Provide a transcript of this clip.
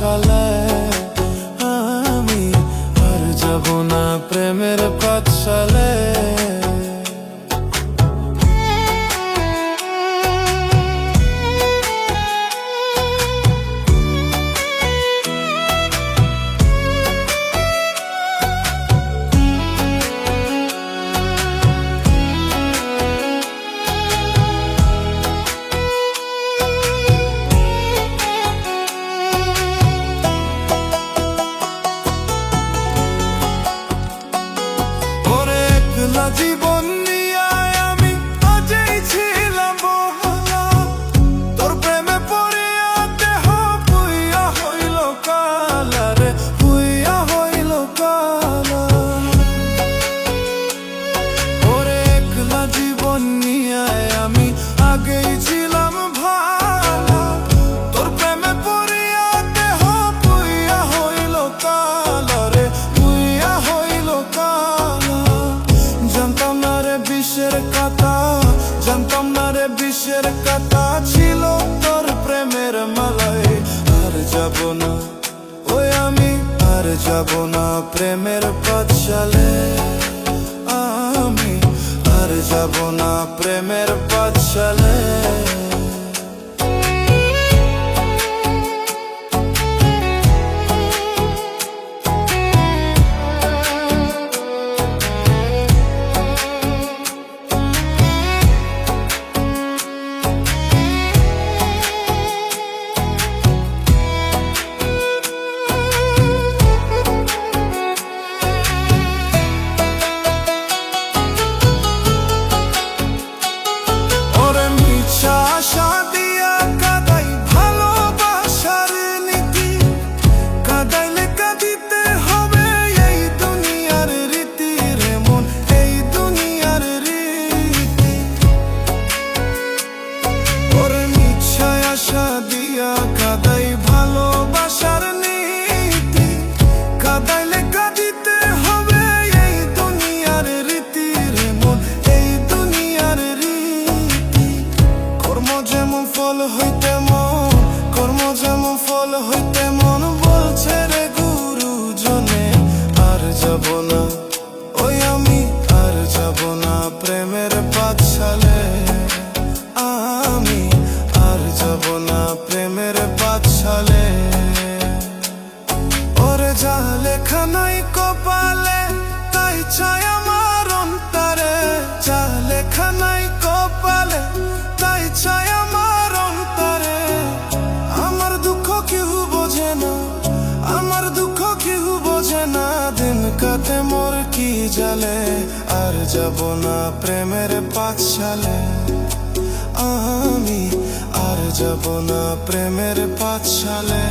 পাঠশালায় একলা জীবন কথা ছিল প্রেমের মালায়। আর যাব না, ওই আমি আর যাব না প্রেমের পাঠশালে আমি আর যাব না প্রেমের বোঝে না আমার দুঃখ কেউ বোঝে না দিন কাতে মোর কি জালে। আর যাব না প্রেমের পাঠশালে। আমি আর যাব না প্রেমের পাঠশালে।